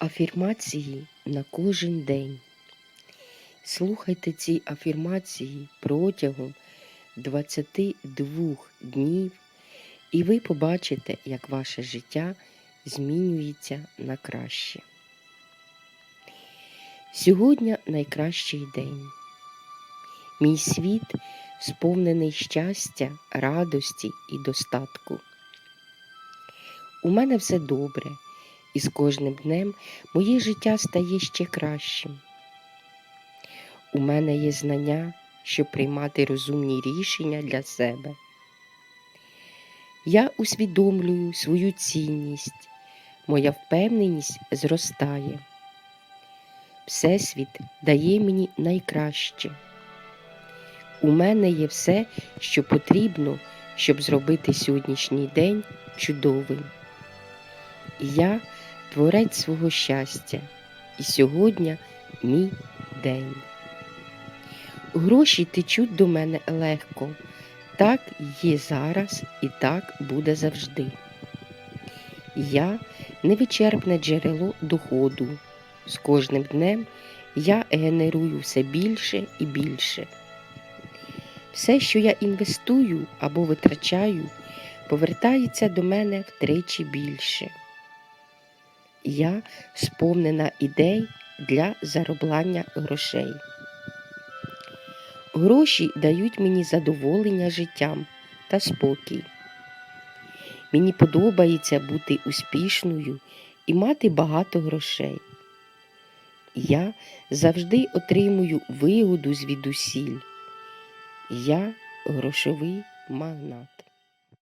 Афірмації на кожен день. Слухайте ці афірмації протягом 22 днів, і ви побачите, як ваше життя змінюється на краще. Сьогодні найкращий день. Мій світ сповнений щастя, радості і достатку. У мене все добре, і з кожним днем моє життя стає ще кращим. У мене є знання, щоб приймати розумні рішення для себе. Я усвідомлюю свою цінність, моя впевненість зростає. Всесвіт дає мені найкраще. У мене є все, що потрібно, щоб зробити сьогоднішній день чудовим. Я творець свого щастя, і сьогодні мій день. Гроші течуть до мене легко, так є зараз і так буде завжди. Я невичерпне джерело доходу. З кожним днем я генерую все більше і більше. Все, що я інвестую або витрачаю, повертається до мене втричі більше. Я сповнена ідей для заробляння грошей. Гроші дають мені задоволення життям та спокій. Мені подобається бути успішною і мати багато грошей. Я завжди отримую вигоду звідусіль. Я грошовий магнат.